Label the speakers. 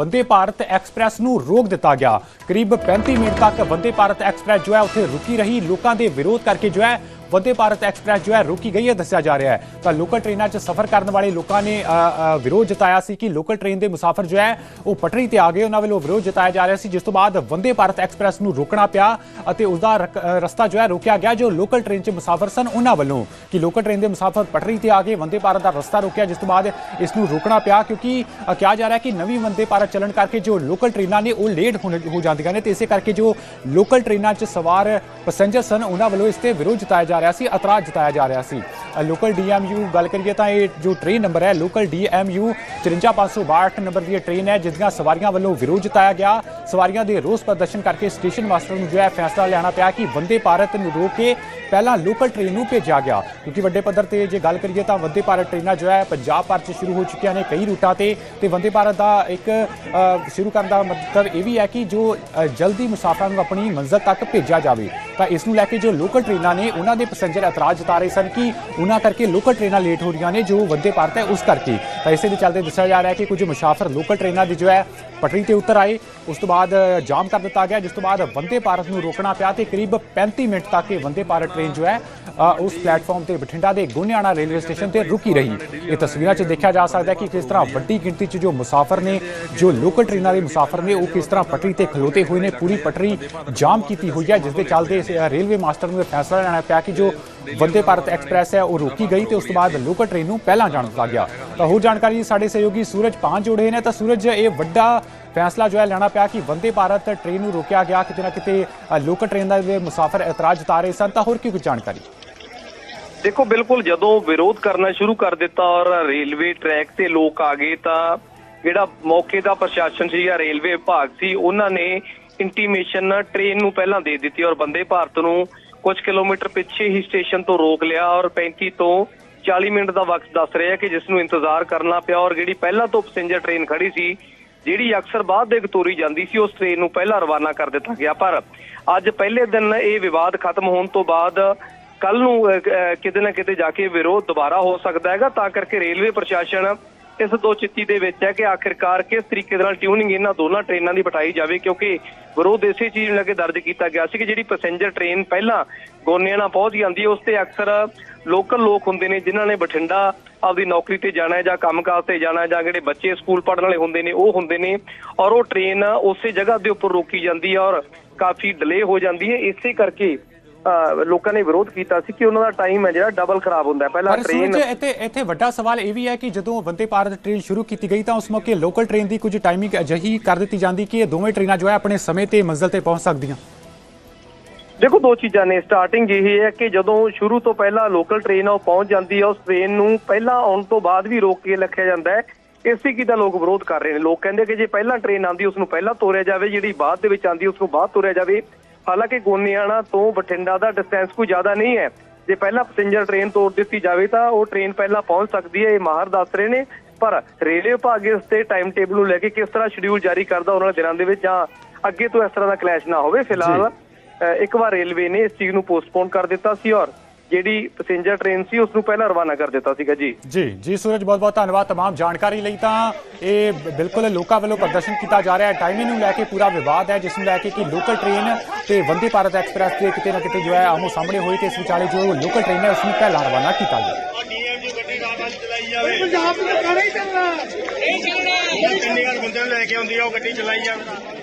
Speaker 1: Vande Bharat express ਨੂੰ ਰੋਕ ਦਿੱਤਾ ਗਿਆ। ਕਰੀਬ 35 ਮਿੰਟ ਤੱਕ ਵੰਦੇ ਭਾਰਤ ਐਕਸਪ੍ਰੈਸ ਜੋ ਹੈ, ਉੱਥੇ ਰੁਕੀ ਰਹੀ। ਲੋਕਾਂ ਦੇ ਵਿਰੋਧ ਕਰਕੇ ਜੋ ਹੈ ਵੰਦੇ ਭਾਰਤ ਐਕਸਪ੍ਰੈਸ ਜੋ ਹੈ ਰੋਕੀ ਗਈ ਹੈ, ਦੱਸਿਆ ਜਾ ਰਿਹਾ ਹੈ। ਤਾਂ ਲੋਕਲ ਟ੍ਰੇਨਾਂ 'ਚ ਸਫ਼ਰ ਕਰਨ ਵਾਲੇ ਲੋਕਾਂ ਨੇ ਵਿਰੋਧ ਜਤਾਇਆ ਸੀ ਕਿ ਲੋਕਲ ਟ੍ਰੇਨ ਦੇ ਮੁਸਾਫਰ ਜੋ ਹੈ, ਉਹ ਪਟੜੀ ਤੇ ਆ ਗਏ। ਉਹਨਾਂ ਵੱਲੋਂ ਵਿਰੋਧ ਜਤਾਇਆ ਜਾ ਰਿਹਾ ਸੀ, ਜਿਸ ਤੋਂ ਬਾਅਦ ਵੰਦੇ ਭਾਰਤ ਐਕਸਪ੍ਰੈਸ ਨੂੰ ਰੋਕਣਾ ਪਿਆ ਅਤੇ ਉਸ ਦਾ ਰਕ- ਰਸਤਾ ਜੋ ਹੈ, ਰੋਕਿਆ ਗਿਆ। ਜੋ ਲੋਕਲ ਟ੍ਰੇਨ 'ਚ ਮੁਸਾਫਰ ਸਨ, ਉਹਨਾਂ ਵੱਲੋਂ ਕਿ ਲੋਕਲ ਟ੍ਰੇਨ ਦੇ ਮੁਸਾਫਰ ਪਟੜੀ ਤੇ ਆ ਗਏ, ਵੰਦੇ ਭਾਰਤ ਦਾ ਰਸਤਾ ਰੋਕਿਆ, ਜਿਸ ਤੋਂ ਬਾਅਦ ਇਸ ਨੂੰ ਰੋਕਣਾ ਪਿਆ, ਕਿਉਂਕਿ ਕਿਹਾ ਜਾ ਰਿਹਾ ਕਿ ਨਵੀਂ ਵੰਦੇ ਭਾਰਤ ਚੱਲਣ ਕਰਕੇ ਜੋ ਲੋਕਲ ਟ੍ਰੇਨਾਂ ਨੇ, ਉਹ ਲੇਟ ਹੋ ਜਾਂਦੀਆਂ ਨੇ। ਤੇ ਇਸੇ ਕਰਕੇ ਜੋ ਲੋਕਲ ਟ੍ਰੇਨਾਂ 'ਚ ਸਵਾਰ ਪੈਸੇਂਜਰ ਸਨ, ਉਹਨਾਂ ਵੱਲੋਂ ਇਸ ਤੇ ਵਿਰੋਧ ਜਤਾਇਆ ਜਾ ਰਿਹਾ ਸੀ ਇਤਰਾਜ਼ ਜਤਾਇਆ ਜਾ ਰਿਹਾ ਸੀ। ਲੋਕਲ ਡੀਐਮਯੂ ਗੱਲ ਕਰੀਏ ਤਾਂ ਇਹ ਜੋ ਟ੍ਰੇਨ ਨੰਬਰ ਹੈ ਲੋਕਲ ਡੀਐਮਯੂ 54562 ਨੰਬਰ ਦੀ ਇਹ ਟ੍ਰੇਨ ਹੈ ਜਿਸ ਦੀਆਂ ਸਵਾਰੀਆਂ ਵੱਲੋਂ ਵਿਰੋਧ ਜਤਾਇਆ ਗਿਆ। ਸਵਾਰੀਆਂ ਦੇ ਰੋਸ ਪ੍ਰਦਰਸ਼ਨ ਕਰਕੇ ਸਟੇਸ਼ਨ ਮਾਸਟਰ ਨੂੰ ਜੋ ਹੈ ਫੈਸਲਾ ਲੈਣਾ ਪਿਆ ਕਿ ਵੰਦੇ ਭਾਰਤ ਨੂੰ ਰੋਕ ਕੇ ਪਹਿਲਾਂ ਲੋਕਲ ਟ੍ਰੇਨ ਨੂੰ ਭੇਜਿਆ ਗਿਆ। ਕਿਉਂਕਿ ਵੱਡੇ ਪੱਧਰ ਤੇ ਜੇ ਗੱਲ ਕਰੀਏ ਤਾਂ ਵੰਦੇ ਭਾਰਤ ਟ੍ਰੇਨਾਂ ਜੋ ਹੈ ਪੰਜਾਬ ਭਰ 'ਚ ਸ਼ੁਰੂ ਹੋ ਚੁੱਕੀਆਂ ਨੇ ਕਈ ਰੂਟਾਂ ਤੇ ਤੇ ਵੰਦੇ ਭਾਰਤ ਦਾ ਇੱਕ ਸ਼ੁਰੂ ਕਰਨ ਦਾ ਮਤਲਬ ਇਹ ਵੀ ਹੈ ਕਿ ਜੋ ਜਲਦੀ ਮੁਸਾਫਰਾਂ ਨੂੰ ਆਪਣੀ ਮੰਜ਼ਿਲ ਤੱਕ ਭੇਜਿਆ ਜਾਵੇ। ਤਾਂ ਇਸ ਨੂੰ ਲੈ ਕੇ ਜੋ ਲੋਕਲ ਟ੍ਰੇਨਾਂ ਨੇ, ਉਹਨਾਂ ਦੇ ਪੈਸੇਂਜਰ ਇਤਰਾਜ਼ ਜਤਾ ਰਹੇ ਸਨ ਕਿ ਉਹਨਾਂ ਕਰਕੇ ਲੋਕਲ ਟ੍ਰੇਨਾਂ ਲੇਟ ਹੋ ਰਹੀਆਂ ਨੇ, ਜੋ ਵੰਦੇ ਭਾਰਤ ਹੈ, ਉਸ ਕਰਕੇ। ਤਾਂ ਇਸੇ ਦੇ ਚੱਲਦੇ ਦੱਸਿਆ ਜਾ ਰਿਹਾ ਹੈ ਕਿ ਕੁਝ ਮੁਸਾਫਰ ਲੋਕਲ ਟ੍ਰੇਨਾਂ ਦੀ ਜੋ ਹੈ ਪਟੜੀ ਤੇ ਉਤਰ ਆਏ। ਉਸ ਤੋਂ ਬਾਅਦ ਜਾਮ ਕਰ ਦਿੱਤਾ ਗਿਆ ਜਿਸ ਤੋਂ ਬਾਅਦ ਵੰਦੇ ਭਾਰਤ ਨੂੰ ਰੋਕਣਾ ਪਿਆ ਤੇ ਕਰੀਬ 35 ਮਿੰਟ ਤੱਕ ਇਹ ਵੰਦੇ ਭਾਰਤ ਟ੍ਰੇਨ ਜੋ ਹੈ ਉਸ ਪਲੇਟਫਾਰਮ ਤੇ ਬਠਿੰਡਾ ਦੇ ਗੋਨਿਆਣਾ ਰੇਲਵੇ ਸਟੇਸ਼ਨ ਤੇ ਰੁਕੀ ਰਹੀ। ਇਹ ਤਸਵੀਰਾਂ 'ਚ ਦੇਖਿਆ ਜਾ ਸਕਦਾ ਹੈ ਕਿ ਕਿਸ ਤਰ੍ਹਾਂ ਵੱਡੀ ਗਿਣਤੀ 'ਚ ਜੋ ਮੁਸਾਫਰ ਨੇ ਜੋ ਲੋਕਲ ਟ੍ਰੇਨਾਂ ਦੇ ਮੁਸਾਫਰ ਨੇ ਉਹ ਕਿਸ ਤਰ੍ਹਾਂ ਪਟੜੀ ਤੇ ਖਲੋਤੇ ਹੋਏ ਨੇ। ਪੂਰੀ ਪਟੜੀ ਜਾਮ ਕੀਤੀ ਹੋਈ ਹੈ ਜਿਸ ਦੇ ਚੱਲਦੇ ਇਸ, ਰੇਲਵੇ ਮਾਸਟਰ ਨੂੰ ਇਹ ਫੈਸਲਾ ਲੈਣਾ ਪਿਆ ਕਿ ਜੋ ਵੰਦੇ ਭਾਰਤ ਐਕਸਪ੍ਰੈਸ ਹੈ ਉਹ ਰੋਕੀ ਗਈ ਤੇ ਉਸ ਤੋਂ ਬਾਅਦ ਲੋਕਲ ਟ੍ਰੇਨ ਨੂੰ ਪਹਿਲਾਂ ਜਾਣ ਦਿੱਤਾ ਗਿਆ। ਤਾਂ ਹੋਰ ਜਾਣਕਾਰੀ ਸਾਡੇ ਸਹਿਯੋਗੀ ਸੂਰਜ ਪਾਂਚ ਜੁੜੇ ਨੇ। ਤਾਂ ਸੂਰਜ ਇਹ ਵੱਡਾ ਫੈਸਲਾ ਜੋ ਹੈ ਲੈਣਾ ਪਿਆ ਕਿ ਵੰਦੇ ਭਾਰਤ ਟ੍ਰੇਨ ਨੂੰ ਰੋਕਿਆ ਗਿਆ, ਕਿਤੇ ਨਾ ਕਿਤੇ ਲੋਕਲ ਟ੍ਰੇਨ ਦੇ ਮੁਸਾਫਰ ਇਤਰਾਜ਼ ਜਤਾ ਰਹੇ ਸਨ, ਤਾਂ ਹੋਰ ਕੀ ਕੁਝ ਜਾਣਕਾਰੀ?
Speaker 2: ਦੇਖੋ, ਬਿਲਕੁਲ ਜਦੋਂ ਵਿਰੋਧ ਕਰਨਾ ਸ਼ੁਰੂ ਕਰ ਦਿੱਤਾ ਔਰ ਰੇਲਵੇ ਟਰੈਕ ਤੇ ਲੋਕ ਆ ਗਏ, ਤਾਂ ਜਿਹੜਾ ਮੌਕੇ ਦਾ ਪ੍ਰਸ਼ਾਸਨ ਸੀ ਜਾਂ ਰੇਲਵੇ ਵਿਭਾਗ ਸੀ, ਉਹਨਾਂ ਨੇ ਇੰਟੀਮੇਸ਼ਨ ਟ੍ਰੇਨ ਨੂੰ ਪਹਿਲਾਂ ਦੇ ਦਿੱਤੀ ਔਰ ਬੰਦੇ ਭਾਰਤ ਨੂੰ ਕੁਝ ਕਿਲੋਮੀਟਰ ਪਿੱਛੇ ਹੀ ਸਟੇਸ਼ਨ ਤੋਂ ਰੋਕ ਲਿਆ ਔਰ 35 ਤੋਂ 40 ਮਿੰਟ ਦਾ ਵਕਤ ਦੱਸ ਰਿਹਾ ਕਿ ਜਿਸ ਨੂੰ ਇੰਤਜ਼ਾਰ ਕਰਨਾ ਪਿਆ ਔਰ ਜਿਹੜੀ ਪਹਿਲਾਂ ਤੋਂ ਪੈਸੇਂਜਰ ਟ੍ਰੇਨ ਖੜੀ ਸੀ ਜਿਹੜੀ ਅਕਸਰ ਬਾਅਦ ਦੇ ਤੋਰੀ ਜਾਂਦੀ ਸੀ, ਉਸ ਟ੍ਰੇਨ ਨੂੰ ਪਹਿਲਾਂ ਰਵਾਨਾ ਕਰ ਦਿੱਤਾ ਗਿਆ। ਪਰ ਅੱਜ ਪਹਿਲੇ ਦਿਨ ਇਹ ਵਿਵਾਦ ਖਤਮ ਹੋਣ ਤੋਂ ਬਾਅਦ ਕੱਲ ਨੂੰ ਕਿਤੇ ਨਾ ਕਿਤੇ ਜਾ ਕੇ ਵਿਰੋਧ ਦੁਬਾਰਾ ਹੋ ਸਕਦਾ ਹੈਗਾ। ਤਾਂ ਕਰਕੇ ਰੇਲਵੇ ਪ੍ਰਸ਼ਾਸਨ ਇਸ ਦੋ ਚਿੱਤੀ ਦੇ ਵਿੱਚ ਹੈ ਕਿ ਆਖਿਰਕਾਰ ਕਿਸ ਤਰੀਕੇ ਦੇ ਨਾਲ ਟਿਊਨਿੰਗ ਇਹਨਾਂ ਦੋਨਾਂ ਟ੍ਰੇਨਾਂ ਦੀ ਬਿਠਾਈ ਜਾਵੇ, ਕਿਉਂਕਿ ਵਿਰੋਧ ਇਸੇ ਚੀਜ਼ ਨੂੰ ਲੈ ਕੇ ਦਰਜ ਕੀਤਾ ਗਿਆ ਸੀ ਕਿ ਜਿਹੜੀ ਪੈਸੇਂਜਰ ਟ੍ਰੇਨ ਪਹਿਲਾਂ ਗੋਨਿਆਣਾ ਪਹੁੰਚ ਜਾਂਦੀ ਹੈ, ਉਸ ਤੇ ਅਕਸਰ ਲੋਕਲ ਲੋਕ ਹੁੰਦੇ ਨੇ, ਜਿਨ੍ਹਾਂ ਨੇ ਬਠਿੰਡਾ ਆਪਦੀ ਨੌਕਰੀ ਤੇ ਜਾਣਾ ਹੈ ਜਾਂ ਕੰਮਕਾਜ ਤੇ ਜਾਣਾ ਹੈ ਜਾਂ ਜਿਹੜੇ ਬੱਚੇ ਸਕੂਲ ਪੜ੍ਹਨ ਵਾਲੇ ਹੁੰਦੇ ਨੇ ਉਹ ਹੁੰਦੇ ਨੇ ਔਰ ਉਹ ਟ੍ਰੇਨ ਉਸੇ ਜਗ੍ਹਾ ਦੇ ਉੱਪਰ ਰੋਕੀ ਜਾਂਦੀ ਹੈ ਔਰ ਕਾਫੀ ਡਿਲੇ ਹੋ ਜਾਂਦੀ ਹੈ। ਇਸੇ ਕਰਕੇ ਲੋਕਾਂ ਨੇ ਵਿਰੋਧ ਕੀਤਾ ਸੀ ਕਿ ਉਹਨਾਂ ਦਾ ਟਾਈਮ ਹੈ ਜਿਹੜਾ ਡਬਲ ਖਰਾਬ ਹੁੰਦਾ ਹੈ। ਪਹਿਲਾਂ ਟ੍ਰੇਨ
Speaker 1: ਇੱਥੇ ਇੱਥੇ ਵੱਡਾ ਸਵਾਲ ਇਹ ਵੀ ਹੈ ਕਿ ਜਦੋਂ ਵੰਦੇ ਭਾਰਤ ਟ੍ਰੇਨ ਸ਼ੁਰੂ ਕੀਤੀ ਗਈ ਤਾਂ ਉਸ ਮੌਕੇ ਲੋਕਲ ਟ੍ਰੇਨ ਦੀ ਕੁਝ ਟਾਈਮਿੰਗ ਅਜਿਹੀ ਕਰ ਦਿੱਤੀ ਜਾਂਦੀ ਕਿ ਇਹ ਦੋਵੇਂ ਟ੍ਰੇਨਾਂ ਜੋ ਹੈ ਆਪਣੇ ਸਮੇਂ ਤੇ ਮੰਜ਼ਿਲ ਤੇ ਪਹੁੰਚ ਸਕਦੀਆਂ।
Speaker 2: ਦੇਖੋ, ਦੋ ਚੀਜ਼ਾਂ ਨੇ। ਸਟਾਰਟਿੰਗ ਇਹ ਹੈ ਕਿ ਜਦੋਂ ਸ਼ੁਰੂ ਤੋਂ ਪਹਿਲਾਂ ਲੋਕਲ ਟ੍ਰੇਨ ਆ, ਉਹ ਪਹੁੰਚ ਜਾਂਦੀ ਹੈ ਉਸ ਟ੍ਰੇਨ ਨੂੰ ਪਹਿਲਾਂ ਆਉਣ ਤੋਂ ਬਾਅਦ ਵੀ ਰੋਕ ਕੇ ਰੱਖਿਆ ਜਾਂਦਾ ਹੈ। ਇਸੇ ਕੀ ਦਾ ਲੋਕ ਵਿਰੋਧ ਕਰ ਰਹੇ ਨੇ। ਲੋਕ ਕਹਿੰਦੇ ਕਿ ਜੇ ਪਹਿਲਾਂ ਟ੍ਰੇਨ ਆਂਦੀ ਉਸ ਨੂੰ ਪਹਿਲਾਂ ਤੋਰਿਆ ਜਾਵੇ, ਜਿਹੜੀ ਬਾਅਦ ਦੇ ਵਿੱਚ ਆਂਦੀ ਉਸ ਨੂੰ ਬਾਅਦ ਤੋਰਿਆ ਜਾਵੇ। ਹਾਲਾਂਕਿ ਗੋਨਿਆਣਾ ਤੋਂ ਬਠਿੰਡਾ ਦਾ ਡਿਸਟੈਂਸ ਕੋਈ ਜ਼ਿਆਦਾ ਨਹੀਂ ਹੈ। ਜੇ ਪਹਿਲਾਂ ਪੈਸੇਂਜਰ ਟ੍ਰੇਨ ਤੋੜ ਦਿੱਤੀ ਜਾਵੇ, ਤਾਂ ਉਹ ਟ੍ਰੇਨ ਪਹਿਲਾਂ ਪਹੁੰਚ ਸਕਦੀ ਹੈ, ਇਹ ਮਾਹਰ ਦੱਸ ਰਹੇ ਨੇ। ਪਰ ਰੇਲਵੇ ਵਿਭਾਗ ਇਸ ਤੇ ਟਾਈਮ ਟੇਬਲ ਨੂੰ ਲੈ ਕੇ ਕਿਸ ਤਰ੍ਹਾਂ ਸ਼ਡਿਊਲ ਜਾਰੀ ਕਰਦਾ, ਉਹਨਾਂ ਦਿਨਾਂ ਦੇ ਵਿੱਚ ਜਾਂ ਅੱਗੇ ਤੋਂ ਇਸ ਤਰ੍ਹਾਂ ਦਾ ਕਲੈਸ਼ ਨਾ ਹੋਵੇ, ਫਿਲਹਾਲ ਇੱਕ ਵਾਰ ਰੇਲਵੇ ਨੇ ਇਸ ਚੀਜ਼ ਨੂੰ ਪੋਸਟਪੋਨ ਕਰ ਦਿੱਤਾ ਸੀ ਔਰ ਜਿਹੜੀ ਪੈਸੇਂਜਰ ਟ੍ਰੇਨ ਸੀ ਉਸ ਨੂੰ ਪਹਿਲਾਂ ਰਵਾਨਾ ਕਰ ਦਿੱਤਾ ਸੀਗਾ ਜੀ
Speaker 1: ਜੀ ਜੀ ਸੂਰਜ ਬਹੁਤ ਬਹੁਤ ਧੰਨਵਾਦ तमाम ਜਾਣਕਾਰੀ ਲਈ ਤਾਂ ਇਹ ਬ- ਬਿਲਕੁਲ ਲੋਕਾਂ ਵੱਲੋਂ ਪ੍ਰਦਰਸ਼ਨ ਕੀਤਾ ਜਾ ਰਿਹਾ ਹੈ ਟਾਈਮਿੰਗ ਨੂੰ ਲੈ ਕੇ ਪੂਰਾ ਵਿਵਾਦ ਹੈ ਜਿਸ ਨੂੰ ਲੈ ਕੇ ਕਿ ਲੋਕਲ ਟ੍ਰੇਨ ਤੇ ਵੰਦੇ ਭਾਰਤ ਐਕਸਪ੍ਰੈਸ ਦੇ ਕਿਤੇ ਨਾ ਕਿਤੇ ਜੋ ਹੈ ਆਮੋ ਸਾਹਮਣੇ ਹੋਏ ਤੇ ਇਸ ਵਿਚਾਲੇ ਜੋ ਲੋਕਲ ਟ੍ਰੇਨ ਹੈ ਉਸ ਨੂੰ ਪਹਿਲਾਂ ਰਵਾਨਾ ਕੀਤਾ ਗਿਆ
Speaker 3: ਡੀਐਮਯੂ ਗੱਡੀ ਰਾਤ ਨੂੰ ਚਲਾਈ ਜਾਵੇ
Speaker 4: ਪੰਜਾਬ ਨੂੰ ਤਾਂ ਨਹੀਂ ਚੱਲਣਾ
Speaker 3: ਚੰਡੀਗੜ੍ਹ ਬੰਦੇ ਨੂੰ ਲੈ ਕੇ ਆਉਂਦੀ ਆ ਉਹ ਗੱਡੀ ਚਲਾਈ ਜਾਵੇ